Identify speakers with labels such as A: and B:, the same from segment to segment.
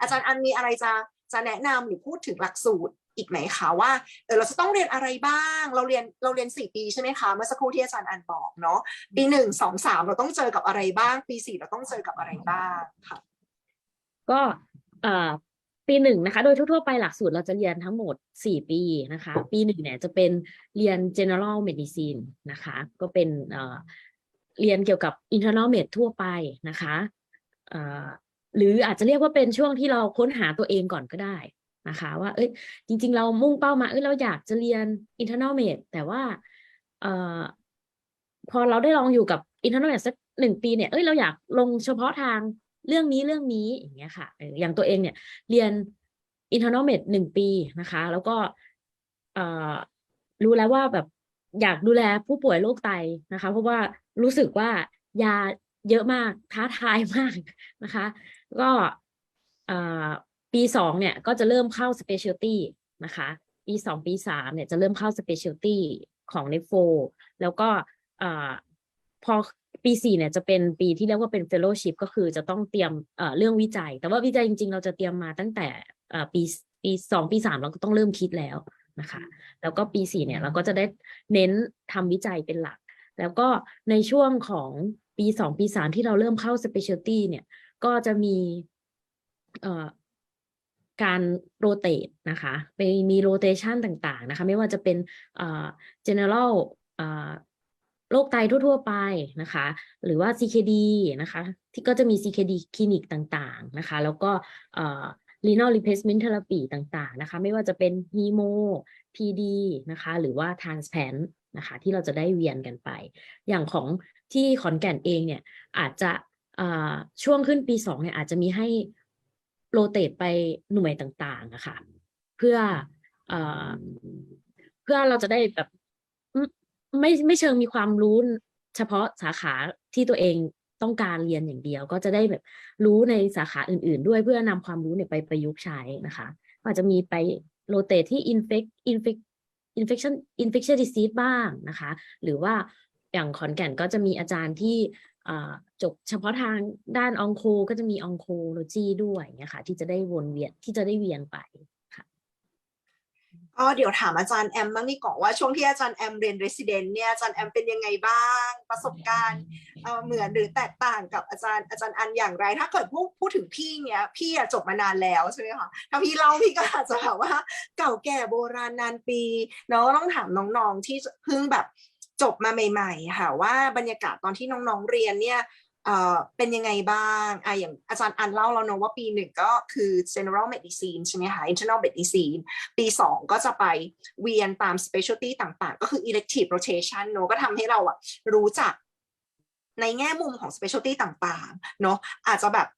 A: อาจารย์อันมีอะไรจะจะแนะนำหรือพูดถึงหลักสูตรอีกไหมคะว่าเออเราจะต้องเรียนอะไรบ้าง เราเรียนเราเรียนสี่ปีใช่ไหมคะเมื่อสักครู่ที่อาจารย์อันบอกเนาะปีหนึ่งสองสามเราต้องเจอกับอะไรบ้าง ปีสี่เราต้องเจอกับอะไรบ้างค่ะ
B: ก็เอ่อปีหนึ่งนะคะโดยทั่วๆไปหลักสูตรเราจะเรียนทั้งหมดสี่ปีนะคะ ปีหนึ่งเนี่ยจะเป็นเรียน general medicine นะคะ ก็เป็นเอ่อเรียนเกี่ยวกับ internal med ทั่วไปนะคะเอ่อ หรืออาจจะเรียกว่าเป็นช่วงที่เราค้นหาตัวเองก่อนก็ได้นะคะว่าเอ้ยจริง ๆ เรามุ่งเป้ามาเอ้ยเราอยากจะเรียน internal med แต่ว่าเอ่อพอเราได้ลองอยู่กับ internal med สักหนึ่งปีเนี่ยเอ้ยเราอยากลงเฉพาะทางเรื่องนี้เรื่องนี้อย่างเงี้ยค่ะอย่างตัวเองเนี่ยเรียน internal med หนึ่งปีนะคะ แล้วก็เอ่อรู้แล้วว่าแบบอยากดูแลผู้ป่วยโรคไตนะคะ เพราะว่ารู้สึกว่ายา เยอะมากท้าทายมากนะคะ ก็ปีสองเนี่ยก็จะเริ่มเข้า specialty นะคะ ปีสองปีสามเนี่ยจะเริ่มเข้า specialty ของ n e f o แล้วก็พอปีสี่เนี่ยจะเป็นปีที่เรียกว่าเป็น fellowship ก็คือจะต้องเตรียมเรื่องวิจัย แต่ว่าวิจัยจริง ๆ เราจะเตรียมมาตั้งแต่ปีปีสองปีสามเราก็ต้องเริ่มคิดแล้วนะคะ แล้วก็ปีสี่เนี่ยเราก็จะได้เน้นทำวิจัยเป็นหลัก แล้วก็ในช่วงของปีสองปีสามที่เราเริ่มเข้า specialty เนี่ย ก็จะมีการโรเต e นะคะไปมีโรเตชันต่างๆนะคะ ไม่ว่าจะเป็น general โรคไตทั่ว ๆ ไปนะคะ หรือว่า CKD นะคะ ที่ก็จะมี CKD คลินิกต่างๆนะคะ แล้วก็ renal replacement therapy ต่างๆนะคะ ไม่ว่าจะเป็น hemo PD นะคะ หรือว่า transplant นะคะ ที่เราจะได้เวียนกันไป อย่างของที่ขอนแก่นเองเนี่ยอาจจะช่วงขึ้นปีสองเนี่ยอาจจะมีให้โรเต e ไปหน่วยต่างๆนะคะเพื่อเอ่อเพื่อเราจะได้แบบไม่ไม่เชิงมีความรู้เฉพาะสาขาที่ตัวเองต้องการเรียนอย่างเดียว ก็จะได้แบบรู้ในสาขาอื่น ๆ ด้วยเพื่อนำความรู้เนี่ยไปประยุกต์ใช้นะคะก็อาจจะมีไปโรเต e ที่ infect infect infection infection disease บ้างนะคะ หรือว่าอย่างขอนแก่นก็จะมีอาจารย์ที่จบเฉพาะทางด้านองโคก็จะมีองโคโลจีด้วยเนี่ยค่ะที่จะได้วนเวียนที่จะได้เวียนไป
A: ก็เดี๋ยวถามอาจารย์แอมบ้างดีกว่าว่าช่วงที่อาจารย์แอมเรียน resident เนี่ยอาจารย์แอมเป็นยังไงบ้าง ประสบการณ์เอ่อเหมือนหรือแตกต่างกับอาจารย์อาจารย์อันอย่างไร ถ้าเกิดพูดพูดถึงพี่เนี่ยพี่อะจบมานานแล้วใช่ไหมคะถ้าพี่เล่าพี่ก็อาจจะแบบว่าเก่าแก่โบราณนานปีเนาะต้องถามน้องๆที่เพิ่งแบบจบมาใหม่ ๆ ค่ะว่าบรรยากาศตอนที่น้องๆเรียนเนี่ย เอ่อเป็นยังไงบ้างอะอย่างอาจารย์อันเล่าเราเนอะว่าปีหนึ่งก็คือ general medicine ใช่ไหมคะ internal medicine ปี2ก็จะไปเวียนตาม specialty ต่างๆ ก็คือ elective rotation เนอะก็ทำให้เราอะรู้จักในแง่มุมของ specialty ต่างๆ เนอะอาจจะแบบ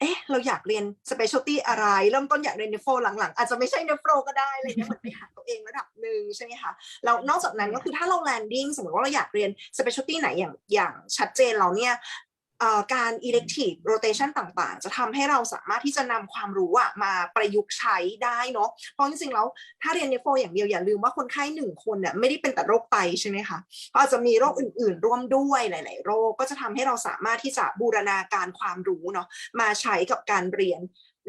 A: เอ๊ะเราอยากเรียน specialty อะไร เริ่มต้นอยากเรียน nephro หลังๆ อาจจะไม่ใช่ nephro ก็ได้อะไรเงี้ยเหมือนไปหาตัวเองระดับหนึ่งใช่ไหมคะแล้วนอกจากนั้นก็คือถ้าเรา landing สมมติว่าเราอยากเรียน specialty ไหนอย่างอย่างชัดเจนเราเนี่ย การ elective rotation ต่างๆ จะทำให้เราสามารถที่จะนำความรู้อะมาประยุกต์ใช้ได้เนาะ เพราะจริงๆแล้วถ้าเรียนเนโฟอย่างเดียวอย่าลืมว่าคนไข้หนึ่งคนเนี่ยไม่ได้เป็นแต่โรคไตใช่ไหมคะก็อาจจะมีโรคอื่นๆ ร่วมด้วยหลาย ๆ โรคก็จะทำให้เราสามารถที่จะบูรณาการความรู้เนาะมาใช้กับการเรียน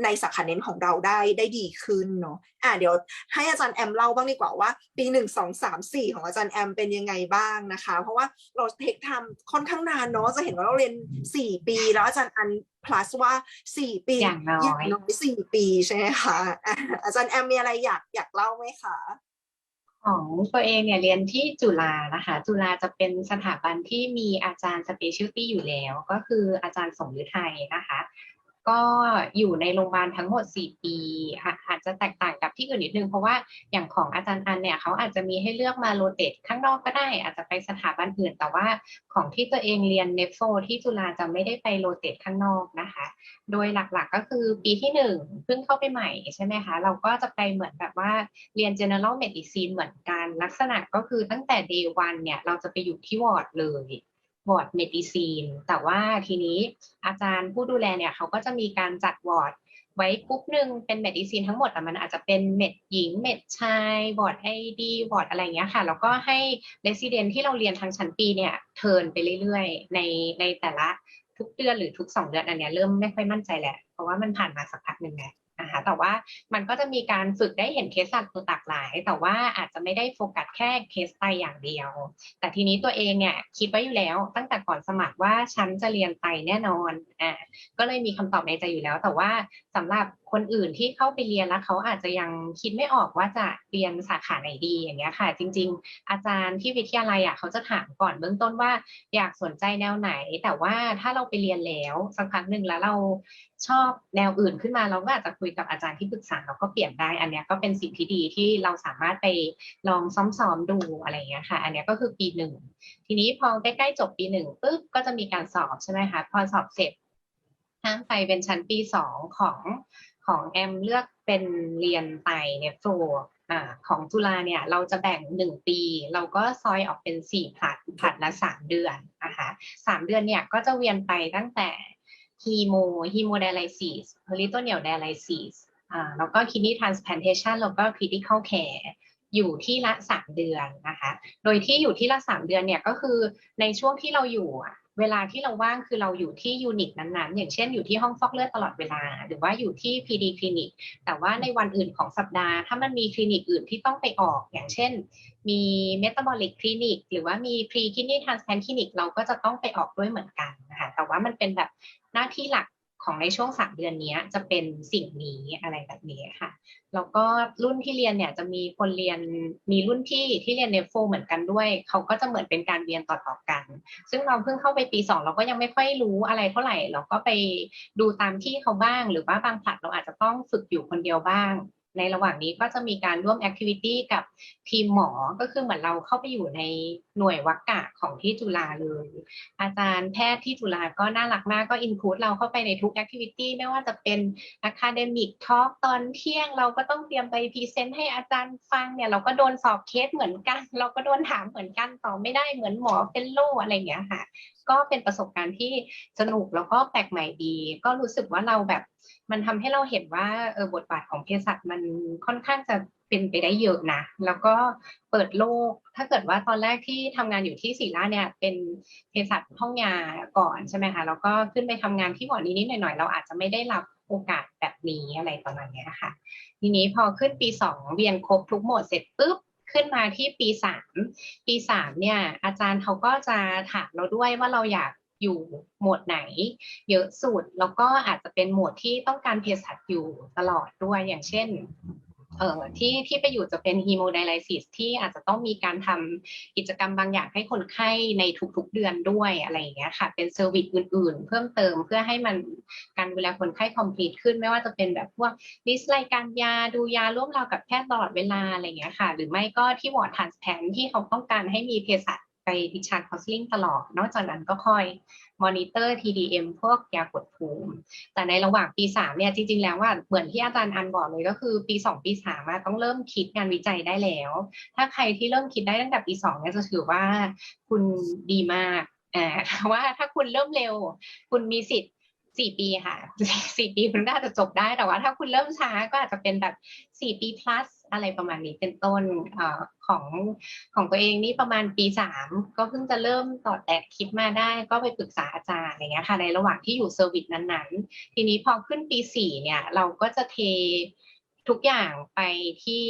A: ในสาขาเน้นของเราได้ได้ดีขึ้นเนาะอะเดี๋ยวให้อาจารย์แอมเล่าบ้างดีกว่าว่า ปีหนึ่งสองสามสี่ของอาจารย์แอมเป็นยังไงบ้างนะคะ เพราะว่าเราเทคไทม์ค่อนข้างนานเนาะจะเห็นว่าเราเรียนสี่ปี แล้วอาจารย์อัน plus ว่าสี่ปี
C: อย่างน้อย
A: อย่างน้อยสี่ปีใช่ไหมคะอะอาจารย์แอมมีอะไรอยากอยากเล่าไหมคะ
C: ของตัวเองเนี่ยเรียนที่จุฬานะคะ จุฬาจะเป็นสถาบันที่มีอาจารย์สเปเชียลตี้อยู่แล้ว ก็คืออาจารย์สมฤทัยนะคะ ก็อยู่ในโรงพยาบาลทั้งหมด 4 ปีอาจจะแตกต่างกับที่อื่นนิดนึง เพราะว่าอย่างของอาจารย์อันเนี่ยเขาอาจจะมีให้เลือกมาโรเตทข้างนอกก็ได้ อาจจะไปสถาบันอื่น แต่ว่าของที่ตัวเองเรียนเนฟโฟที่จุฬาจะไม่ได้ไปโรเตทข้างนอกนะคะ โดยหลักๆก็คือปีที่หนึ่งเพิ่งเข้าไปใหม่ใช่ไหมคะ เราก็จะไปเหมือนแบบว่าเรียน general medicine เหมือนกันลักษณะก็คือตั้งแต่ day one เนี่ยเราจะไปอยู่ที่วอร์ดเลย วอร์ดเมดิซีนแต่ว่าทีนี้อาจารย์ผู้ดูแลเนี่ยเขาก็จะมีการจัดวอร์ดไว้กรุ๊ปหนึ่งเป็นเมดิซีนทั้งหมดแต่มันอาจจะเป็นเมดหญิงเมดชายวอร์ดไอดีวอร์ดอะไรเงี้ยค่ะ แล้วก็ให้เรสซิเดนที่เราเรียนทางชั้นปีเนี่ยเทิร์นไปเรื่อยๆ ในในแต่ละทุกเดือนหรือทุกสองเดือนอันเนี้ยเริ่มไม่ค่อยมั่นใจแหละ เพราะว่ามันผ่านมาสักพักหนึ่งแล้ว นะคะ แต่ว่ามันก็จะมีการฝึกได้เห็นเคสสัตว์ตัวหลากหลาย แต่ว่าอาจจะไม่ได้โฟกัสแค่เคสไตอย่างเดียว แต่ทีนี้ตัวเองเนี่ยคิดไว้อยู่แล้วตั้งแต่ก่อนสมัครว่าฉันจะเรียนไตแน่นอนอ่าก็เลยมีคำตอบในใจอยู่แล้ว แต่ว่าสำหรับ คนอื่นที่เข้าไปเรียนแล้วเขาอาจจะยังคิดไม่ออกว่าจะเรียนสาขาไหนดีอย่างเงี้ยค่ะ จริง ๆ อาจารย์ที่วิทยาลัยอะเขาจะถามก่อนเบื้องต้นว่าอยากสนใจแนวไหน แต่ว่าถ้าเราไปเรียนแล้วสักพักหนึ่งแล้วเราชอบแนวอื่นขึ้นมาเราก็อาจจะคุยกับอาจารย์ที่ปรึกษาเราก็เปลี่ยนได้ อันเนี้ยก็เป็นสิ่งที่ดีที่เราสามารถไปลองซ้อมๆดูอะไรเงี้ยค่ะ อันเนี้ยก็คือปีหนึ่งทีนี้พอใกล้ๆจบปีหนึ่งปุ๊บก็จะมีการสอบใช่ไหมคะพอสอบเสร็จห้ามไปเป็นชั้นปีสองของ ของแอมเลือกเป็นเรียนไตเนี่ยโฟอ่าของจุฬาเนี่ยเราจะแบ่งหนึ่งปี เราก็ซอยออกเป็นสี่ผัดผัดละสามเดือนนะคะสามเดือนเนี่ยก็จะเวียนไปตั้งแต่ฮีโมฮีโมไดไลซิสเพลิโตเนียลไดไลซิสอ่าแล้วก็คิดนีทรานสแพนเทชันแล้วก็คริติคอลแคร์อยู่ที่ละสามเดือนนะคะ โดยที่อยู่ที่ละสามเดือนเนี่ยก็คือในช่วงที่เราอยู่อะ เวลาที่เราว่างคือเราอยู่ที่ยูนิตนั้นๆ อย่างเช่นอยู่ที่ห้องฟอกเลือดตลอดเวลา หรือว่าอยู่ที่ PD คลินิก แต่ว่าในวันอื่นของสัปดาห์ ถ้ามันมีคลินิกอื่นที่ต้องไปออก อย่างเช่น มีเมตาบอลิกคลินิก หรือว่ามีพรีคินีทรานสแพนคลินิก เราก็จะต้องไปออกด้วยเหมือนกันนะคะ แต่ว่ามันเป็นแบบหน้าที่หลัก ของในช่วงสามเดือนนี้จะเป็นสิ่งนี้อะไรแบบนี้ค่ะ แล้วก็รุ่นที่เรียนเนี่ยจะมีคนเรียนมีรุ่นพี่ที่เรียนเนฟโฟเหมือนกันด้วย เขาก็จะเหมือนเป็นการเรียนต่อๆกัน ซึ่งเราเพิ่งเข้าไปปีสองเราก็ยังไม่ค่อยรู้อะไรเท่าไหร่ เราก็ไปดูตามที่เขาบ้าง หรือว่าบางผลัดเราอาจจะต้องฝึกอยู่คนเดียวบ้าง ในระหว่างนี้ก็จะมีการร่วมแอคทิวิตี้กับทีมหมอ ก็คือเหมือนเราเข้าไปอยู่ในหน่วยวักกะของที่จุฬาเลย อาจารย์แพทย์ที่จุฬาก็น่ารักมากก็อินพุตเราเข้าไปในทุกแอคทิวิตี้ไม่ว่าจะเป็น Academic Talk ตอนเที่ยงเราก็ต้องเตรียมไปพรีเซนต์ให้อาจารย์ฟังเนี่ยเราก็โดนสอบเคสเหมือนกัน เราก็โดนถามเหมือนกันตอบไม่ได้เหมือนหมอเป็นโลอะไรอย่างเงี้ยค่ะ ก็เป็นประสบการณ์ที่สนุกแล้วก็แปลกใหม่ดี ก็รู้สึกว่าเราแบบ มันทำให้เราเห็นว่าเออบทบาทของเภสัชมันค่อนข้างจะเป็นไปได้เยอะนะ แล้วก็เปิดโลก ถ้าเกิดว่าตอนแรกที่ทำงานอยู่ที่ศิริราเนี่ย เป็นเภสัชห้องยาก่อนใช่ไหมคะ แล้วก็ขึ้นไปทำงานที่หมอนิดๆหน่อยๆ เราอาจจะไม่ได้รับโอกาสแบบนี้อะไรประมาณนี้ค่ะ ทีนี้พอขึ้นปีสองเรียนครบทุกโหมดเสร็จปุ๊บขึ้นมาที่ปีสามปีสามเนี่ยอาจารย์เขาก็จะถามเราด้วยว่าเราอยาก อยู่โหมดไหน เยอะสุดแล้วก็อาจจะเป็นโหมดที่ต้องการเภสัชอยู่ตลอดด้วยอย่างเช่นเอ่อที่ที่ไปอยู่จะเป็นฮีโมไดไลซิสที่อาจจะต้องมีการทำกิจกรรมบางอย่างให้คนไข้ในทุกๆเดือนด้วยอะไรอย่างเงี้ยค่ะ เป็นเซอร์วิสอื่นๆ เพิ่มเติมเพื่อให้มันการดูแลคนไข้คอมพลีทขึ้น ไม่ว่าจะเป็นแบบพวกลิสต์รายการยาดูยาร่วมเรากับแพทย์ตลอดเวลาอะไรอย่างเงี้ยค่ะ หรือไม่ก็ที่วอร์ดทรานสแพนที่เขาต้องการให้มีเภสัช ดิชาร์ดคอสซิ่งตลอด นอกจากนั้นก็คอยมอนิเตอร์ TDM พวกยากดภูมิ แต่ในระหว่างปีสามเนี่ยจริง ๆ แล้วว่าเหมือนที่อาจารย์อันบอกเลยก็คือปีสองปีสามอะต้องเริ่มคิดงานวิจัยได้แล้ว ถ้าใครที่เริ่มคิดได้ตั้งแต่ปีสองเนี่ยจะถือว่าคุณดีมากอ่าแต่ว่าถ้าคุณเริ่มเร็ว คุณมีสิทธิ์ สี่ปีค่ะสี่ปีคุณน่าจะจบได้แต่ว่าถ้าคุณเริ่มช้าก็อาจจะเป็นแบบสี่ปี plus อะไรประมาณนี้เป็นต้นอของของตัวเองนี่ประมาณปีสามก็เพิ่งจะเริ่มต่อแตะคิดมาได้ ก็ไปปรึกษาอาจารย์อะไรเงี้ยค่ะในระหว่างที่อยู่เซอร์วิสนั้นๆ ทีนี้พอขึ้นปีสี่เนี่ยเราก็จะเททุกอย่างไปที่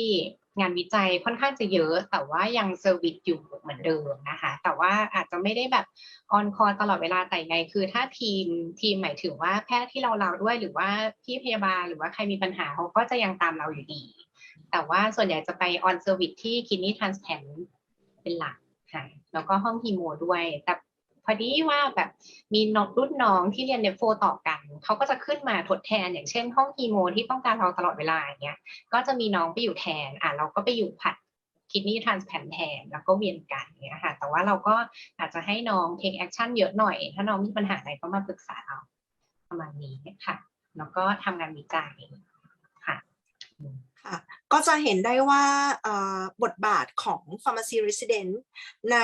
C: งานวิจัยค่อนข้างจะเยอะ แต่ว่ายังเซอร์วิสอยู่เหมือนเดิมนะคะ แต่ว่าอาจจะไม่ได้แบบออนคอตลอดเวลาแต่ไงคือถ้าทีมทีมหมายถึงว่าแพทย์ที่เราเราด้วยหรือว่าพี่พยาบาลหรือว่าใครมีปัญหาเขาก็จะยังตามเราอยู่ดี แต่ว่าส่วนใหญ่จะไปออนเซอร์วิสที่คินนี่ทรานสแ a นเป็นหลักค่ะแล้วก็ห้องฮีโมด้วย แต่ พอดีว่าแบบมีน้องรุ่นน้องที่เรียนเนฟโฟต่อกัน เขาก็จะขึ้นมาทดแทน อย่างเช่น ห้องฮีโมที่ต้องการเราตลอดเวลาอย่างเงี้ย ก็จะมีน้องไปอยู่แทน อะเราก็ไปอยู่ผัดคิดนี่ทรานสแ a นแทนแล้วก็เวียนกันเงี้ยค่ะ แต่ว่าเราก็อาจจะให้น้องเทคแอคชั่นเยอะหน่อย ถ้าน้องมีปัญหาอะไรก็มาปรึกษาเราประมาณนี้ค่ะ แล้วก็ทำงานวิจัยค่ะ
A: ค่ะก็จะเห็นได้ว่าเอ่อบทบาทของ pharmacy resident ใน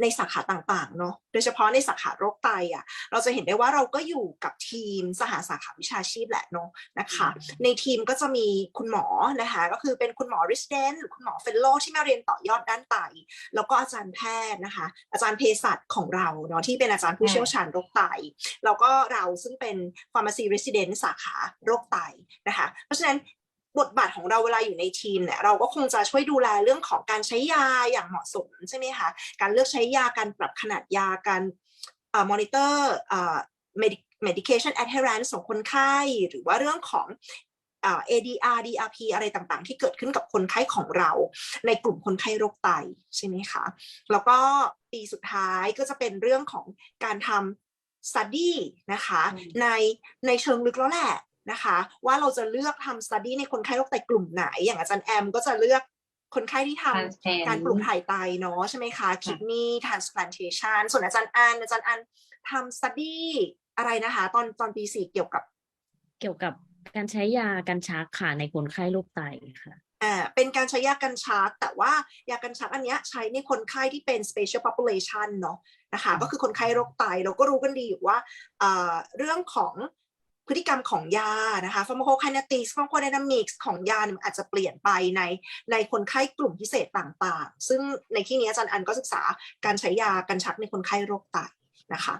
A: ในสาขาต่างๆเนาะโดยเฉพาะในสาขาโรคไตอะเราจะเห็นได้ว่าเราก็อยู่กับทีมสหสาขาวิชาชีพแหละเนาะนะคะในทีมก็จะมีคุณหมอนะคะก็คือเป็นคุณหมอ resident หรือคุณหมอ fellow ที่มาเรียนต่อยอดด้านไต แล้วก็อาจารย์แพทย์นะคะอาจารย์เภสัชของเราเนาะที่เป็นอาจารย์ผู้เชี่ยวชาญโรคไตแล้วก็เราซึ่งเป็น pharmacy resident สาขาโรคไตนะคะเพราะฉะนั้น บทบาทของเราเวลาอยู่ในทีมเนี่ยเราก็คงจะช่วยดูแลเรื่องของการใช้ยาอย่างเหมาะสมใช่ไหมคะการเลือกใช้ยาการปรับขนาดยาการมอนิเตอร์ medication adherence ของคนไข้หรือว่าเรื่องของเอ่อ ADR DRP อะไรต่างๆ ที่เกิดขึ้นกับคนไข้ของเรา ในกลุ่มคนไข้โรคไตใช่ไหมคะ แล้วก็ปีสุดท้ายก็จะเป็นเรื่องของการทำ study นะคะ
C: อืม
A: ในในเชิงลึกแล้วแหละ นะคะ ว่าเราจะเลือกทำ study ในคนไข้โรคไตกลุ่มไหน อย่างอาจารย์แอมก็จะเลือกคนไข้ที่ทำ
C: Transplant
A: การปลูกถ่ายไตเนาะใช่ไหมคะ kidney transplantation ส่วนอาจารย์อันอาจารย์อันทำ study อะไรนะคะ ตอนตอนปีสี่เกี่ยวกับ
B: เกี่ยวกับการใช้ยากันชักค่ะในคนไข้โรคไตค่ะ
A: อ่าเป็นการใช้ยากันชัก แต่ว่ายากันชักอันเนี้ยใช้ในคนไข้ที่เป็น special population เนาะนะคะ ก็คือคนไข้โรคไตเราก็รู้กันดีอยู่ว่าเอ่อเรื่องของ พฤติกรรมของยานะคะฟาร์มโคไคเนติกส์ฟาร์มโคไดนามิกส์ของยามันอาจจะเปลี่ยนไปในในคนไข้กลุ่มพิเศษต่างๆ ซึ่งในที่นี้อาจารย์อันก็ศึกษาการใช้ยากันชักในคนไข้โรคไตนะคะ